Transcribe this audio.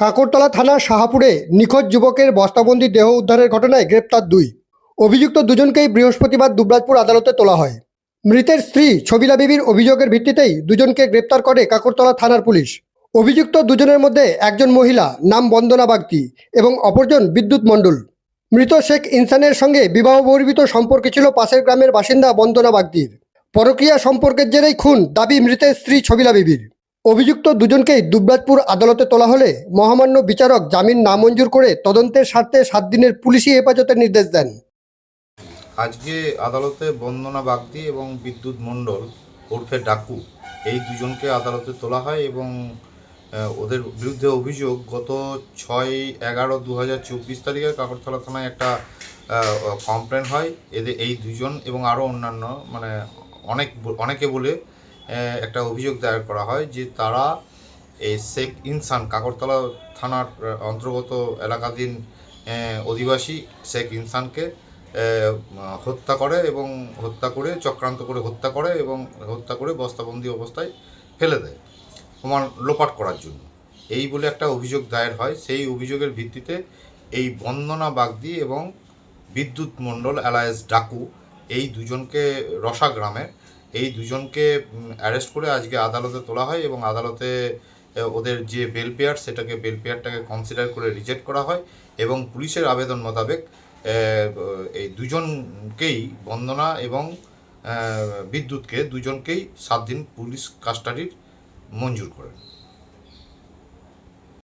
কাকরতলা থানার শাহাপুরে নিখোঁজ যুবকের বস্তাবন্দি দেহ উদ্ধারের ঘটনায় গ্রেপ্তার দুই। অভিযুক্ত দুজনকেই বৃহস্পতিবার দুবরাজপুর আদালতে তোলা হয়। মৃতের স্ত্রী ছবিলা বিবির অভিযোগের ভিত্তিতেই দুজনকে গ্রেপ্তার করে কাকরতলা থানার পুলিশ। অভিযুক্ত দুজনের মধ্যে একজন মহিলা, নাম বন্দনা বাগতি এবং অপরজন বিদ্যুৎ মণ্ডল। মৃত শেখ ইনসানের সঙ্গে বিবাহ বহির্ভূত সম্পর্ক ছিল পাশের গ্রামের বাসিন্দা বন্দনা বাগদির পরকীয়া সম্পর্কের জেরেই খুন দাবি মৃতের স্ত্রী ছবিলা বিবির। অভিযুক্ত দুজনকেই দুবরাজপুর আদালতে তোলা হলে মহামান্য বিচারক জামিন নামঞ্জুর করে তদন্তের স্বার্থে সাত দিনের পুলিশি হেফাজতের নির্দেশ দেন। আজকে আদালতে বন্দনা বাগদি এবং বিদ্যুৎ মণ্ডল ওরফে ডাকু এই দুজনকে আদালতে তোলা হয় এবং ওদের বিরুদ্ধে অভিযোগ গত ছয় এগারো দু হাজার চব্বিশ তারিখে কাকরতলা থানায় একটা কমপ্লেন হয়। এদের এই দুজন এবং আরও অন্যান্য মানে অনেক, অনেকে বলে একটা অভিযোগ দায়ের করা হয় যে তারা এই শেখ ইনসান কাকরতলা থানার অন্তর্গত এলাকাধীন অধিবাসী শেখ ইনসানকে হত্যা করে এবং হত্যা করে, চক্রান্ত করে হত্যা করে এবং হত্যা করে বস্তাবন্দি অবস্থায় ফেলে দেয়, প্রমাণ লোপাট করার জন্য। এই বলে একটা অভিযোগ দায়ের হয়। সেই অভিযোগের ভিত্তিতে এই বন্দনা বাগদি এবং বিদ্যুৎ মণ্ডল অ্যালায়েন্স ডাকু এই দুজনকে রসা গ্রামের এই দুজনকে অ্যারেস্ট করে আজকে আদালতে তোলা হয় এবং আদালতে ওদের যে বেল পেয়ার সেটাকে বেল পেয়ারটাকে কনসিডার করে রিজেক্ট করা হয় এবং পুলিশের আবেদন মোতাবেক এই দুজনকেই বন্দনা এবং বিদ্যুৎকে দুজনকেই সাত দিন পুলিশ কাস্টাডির মঞ্জুর করেন।